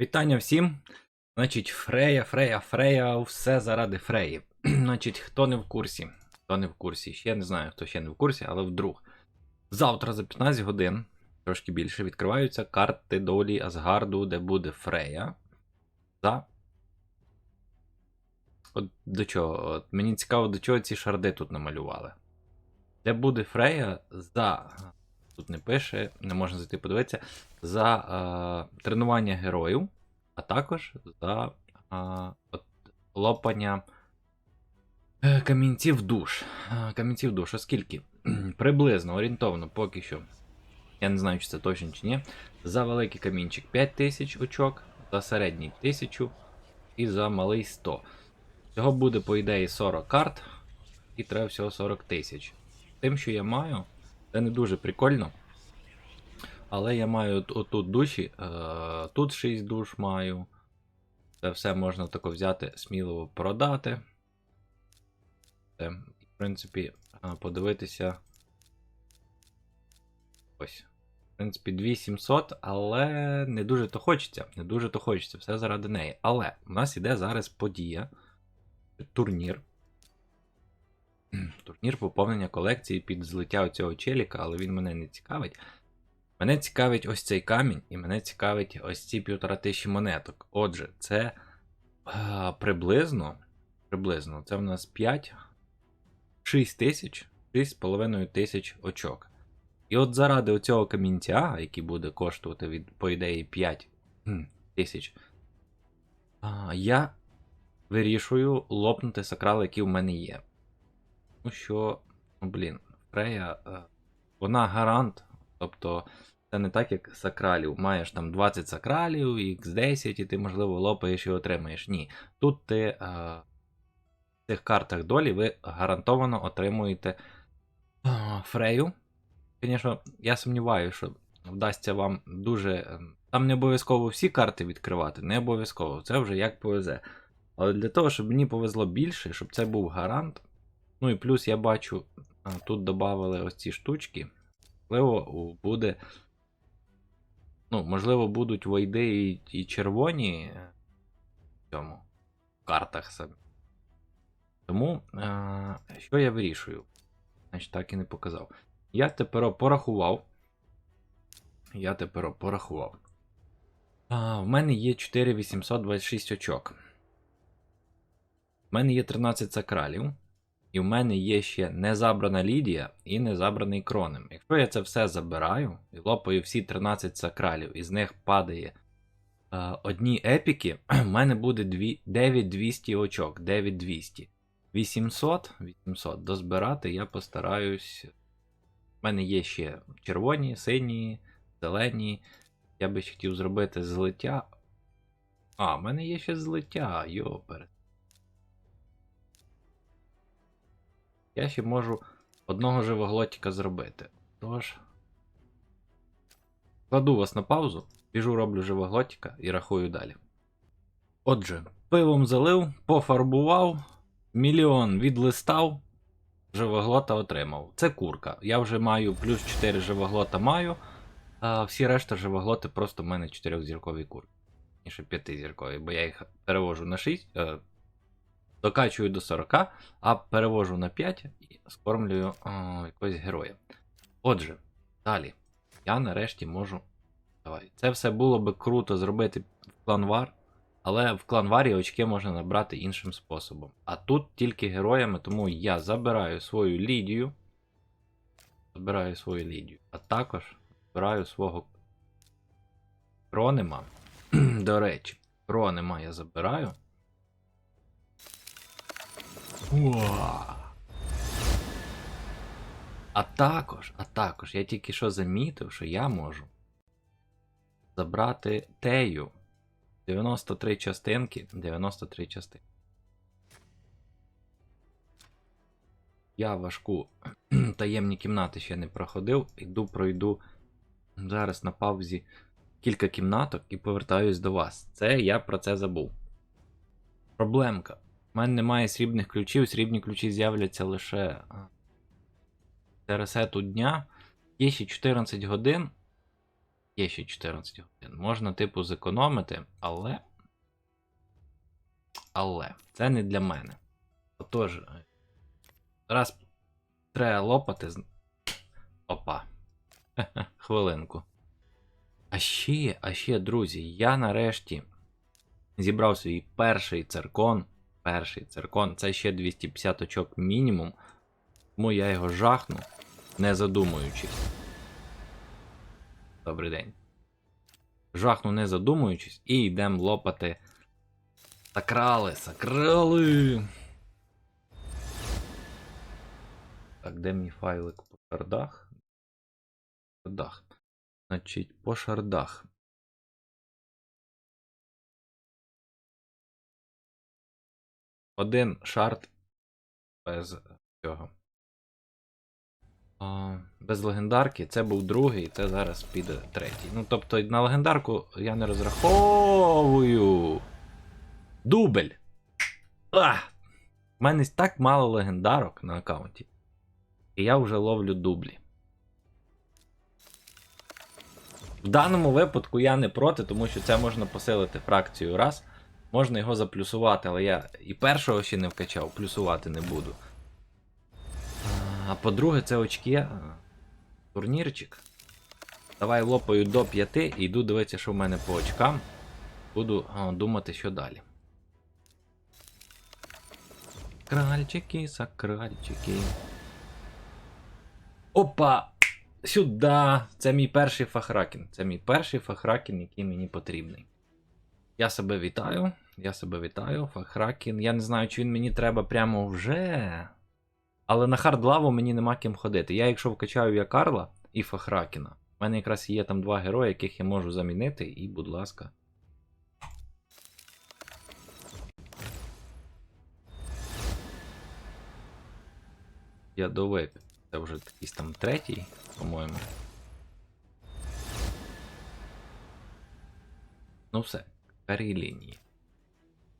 Вітання всім. Значить, Фрея, Фрея, Фрея, все заради Фреї. Значить, хто не в курсі, хто не в курсі, ще не знаю, хто ще не в курсі, але вдруг. Завтра за 15 годин, трошки більше, відкриваються карти долі Асгарду, де буде Фрея. За. От до чого? От мені цікаво, до чого ці шарди тут намалювали. Де буде Фрея за. Тут не пише, не можна зайти подивитися. За е, тренування героїв, а також за е, от, лопання е, камінців душ. Е, камінців душ, оскільки приблизно орієнтовно поки що. Я не знаю, чи це точно чи ні. За великий камінчик 5000 очок, за середній 1000 і за малий 100. Всього буде, по ідеї, 40 карт, і треба всього 40 тисяч. Тим, що я маю, це не дуже прикольно. Але я маю отут душі, е, тут 6 душ маю. Це все можна тако взяти, сміливо продати. Це, в принципі, е, подивитися. Ось. В принципі, 2700, але не дуже то хочеться. Не дуже то хочеться, все заради неї. Але у нас іде зараз подія. Турнір. Турнір поповнення колекції під злиття оцього челіка, але він мене не цікавить. Мене цікавить ось цей камінь, і мене цікавить ось ці півтора тисячі монеток. Отже, це е, приблизно, приблизно, це в нас 5, 6 тисяч, 6,5 тисяч очок. І от заради оцього камінця, який буде коштувати від, по ідеї, 5 тисяч, а, я вирішую лопнути сакрали, які в мене є. Ну що, ну блін, Фрея, е, вона гарант. Тобто, це не так, як сакралів. Маєш там 20 сакралів, X10, і ти, можливо, лопаєш і отримаєш. Ні. Тут ти е, в цих картах долі ви гарантовано отримуєте е, Фрею. Звісно, я сумніваюся, що вдасться вам дуже. Там не обов'язково всі карти відкривати, не обов'язково. Це вже як повезе. Але для того, щоб мені повезло більше, щоб це був гарант. Ну і плюс я бачу, тут додали ось ці штучки. Можливо, буде. Ну, можливо, будуть войди і, і червоні е, в цьому в картах самі. Тому, е, що я вирішую? Значить, так і не показав. Я тепер порахував. Я тепер порахував. А, в мене є 4826 очок. В мене є 13 сакралів. І в мене є ще незабрана Лідія і незабраний кронем. Якщо я це все забираю і лопаю всі 13 сакралів, із них падає е, одні епіки, в мене буде 9200 очок. 9200. 800, 800 дозбирати я постараюсь. У мене є ще червоні, сині, зелені. Я би ще хотів зробити злиття. А, в мене є ще злиття, йопере. Я ще можу одного живоглотика зробити. Тож. Кладу вас на паузу, біжу, роблю живоглотика і рахую далі. Отже, пивом залив, пофарбував, мільйон відлистав, живоглота отримав. Це курка. Я вже маю плюс 4 живоглота маю, а всі решта живоглоти просто в мене 4-зіркові курки. Ніше 5-зіркові, бо я їх перевожу на 6. Докачую до 40, а перевожу на 5 і скормлюю о, якогось героя. Отже, далі. Я нарешті можу. Давай. Це все було би круто зробити в кланвар, але в кланварі очки можна набрати іншим способом. А тут тільки героями, тому я забираю свою Лідію. Забираю свою Лідію. А також забираю свого Кронема. До речі, Кронема я забираю. Уа. А також, а також, я тільки що замітив, що я можу забрати тею. 93 частинки, 93 частинки. Я важку таємні кімнати ще не проходив. Іду, пройду зараз на паузі кілька кімнаток і повертаюсь до вас. Це я про це забув. Проблемка. У мене немає срібних ключів, срібні ключі з'являться лише ресету дня. Є ще 14 годин. Є ще 14 годин. Можна, типу, зекономити, але. Але це не для мене. Отож, е, раз треба лопати. Опа. Хвилинку. А ще, а ще, друзі, я нарешті зібрав свій перший циркон. Перший циркон. Це ще 250 очок мінімум. Тому я його жахну, не задумуючись. Добрий день. Жахну, не задумуючись, і йдемо лопати. Сакрали, сакрали. Так, де мій файлик по шардах? Шардах. Значить, по шардах. Один шард без цього. Без легендарки. Це був другий, це зараз піде третій. Ну, тобто, на легендарку я не розраховую. Дубль! А! У мене так мало легендарок на аккаунті. І я вже ловлю дублі. В даному випадку я не проти, тому що це можна посилити фракцію раз. Можна його заплюсувати, але я і першого ще не вкачав, плюсувати не буду. А по-друге, це очки. Турнірчик. Давай лопаю до 5 і йду дивитися, що в мене по очкам. Буду думати, що далі. Кральчики, сакральчики. Опа! Сюди! Це мій перший фахракен. Це мій перший фахракен, який мені потрібний. Я себе вітаю. Я себе вітаю. Фахракен. Я не знаю, чи він мені треба прямо вже. Але на хардлаву мені нема ким ходити. Я, якщо вкачаю я Карла і Фахракена, в мене якраз є там два герої, яких я можу замінити, і, будь ласка. Ядовик. Це вже якийсь там третій, по-моєму. Ну все, перші лінії.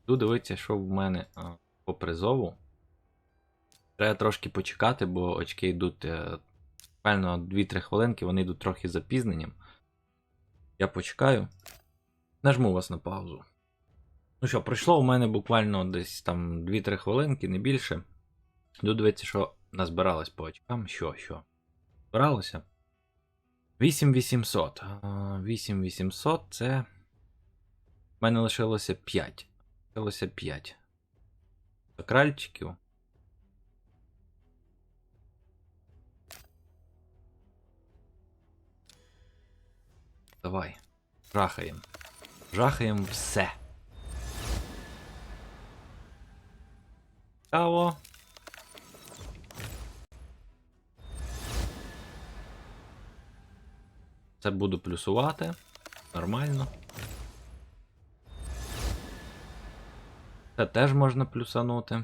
Йду дивитися, що в мене а, по призову. Треба трошки почекати, бо очки йдуть е, буквально 2-3 хвилинки, вони йдуть трохи запізненням. Я почекаю. Нажму вас на паузу. Ну що, пройшло у мене буквально десь там 2-3 хвилинки, не більше. Йду дивитися, що назбиралось по очкам. Що, що? Збиралося? 8800. 8800 це. У мене лишилося 5. Лишилося 5. Кральчиків. Давай. Жахаємо. Жахаємо все. Цікаво. Це буду плюсувати. Нормально. Це теж можна плюсанути.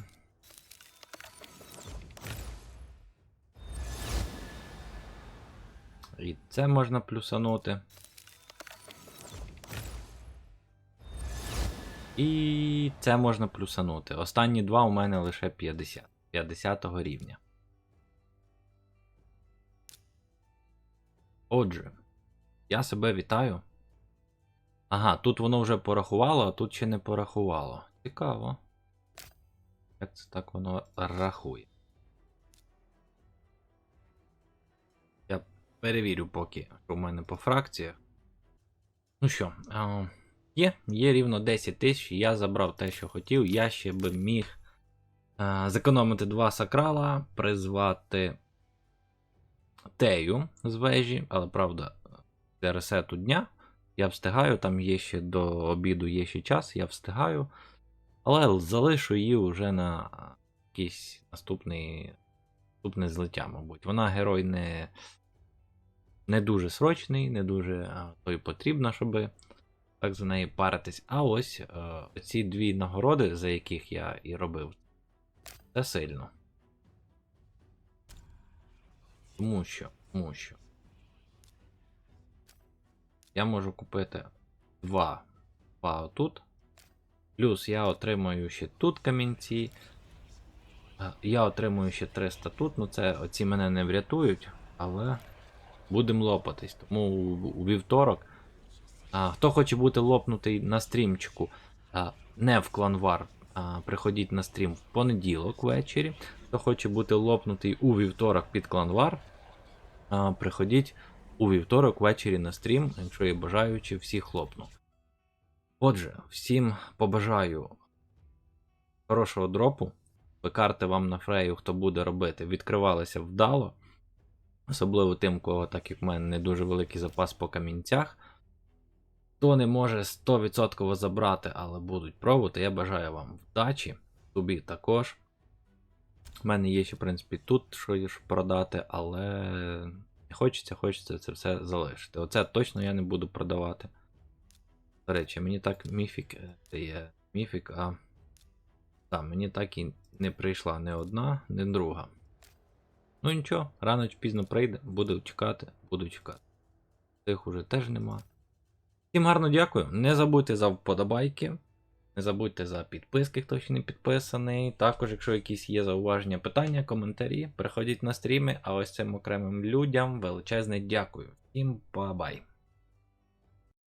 І це можна плюсанути. І це можна плюсанути. Останні два у мене лише 50. 50 рівня. Отже, я себе вітаю. Ага, тут воно вже порахувало, а тут ще не порахувало. Цікаво. Як це так воно рахує? Я перевірю поки, що в мене по фракціях. Ну що, а, є, є рівно 10 тисяч, я забрав те, що хотів. Я ще би міг а, зекономити два сакрала, призвати Тею з вежі, але правда, для ресету дня. Я встигаю, там є ще до обіду є ще час, я встигаю. Але залишу її вже на якийсь наступний наступне злиття, мабуть. Вона герой не не дуже срочний, не дуже а, то й потрібно, щоб так за неї паритись. А ось е, ці дві нагороди, за яких я і робив, це сильно. Тому що, тому що. Я можу купити два, два отут. Плюс я отримую ще тут камінці. Я отримую ще 300 тут, ну це оці мене не врятують, але будемо лопатись. Тому у, вівторок. А, хто хоче бути лопнутий на стрімчику, а, не в кланвар, а, приходіть на стрім в понеділок ввечері. Хто хоче бути лопнутий у вівторок під кланвар, а, приходіть у вівторок ввечері на стрім, якщо є бажаючі, всіх хлопну. Отже, всім побажаю хорошого дропу. карти вам на фрею, хто буде робити, відкривалися вдало. Особливо тим, кого, так як в мене, не дуже великий запас по камінцях. Хто не може 100% забрати, але будуть пробувати, я бажаю вам вдачі. Тобі також. У мене є ще, в принципі, тут що ж продати, але хочеться, хочеться це все залишити. Оце точно я не буду продавати. До речі, мені так міфік. е, Це є міфік, а. Так, мені так і не прийшла не одна, не друга. Ну нічого, рано чи пізно прийде, буду чекати, буду чекати. Тих уже теж нема. Всім гарно дякую. Не забудьте за вподобайки. Не забудьте за підписки, хто ще не підписаний. Також, якщо якісь є зауваження, питання, коментарі, приходіть на стріми, а ось цим окремим людям величезне дякую. Всім па-бай.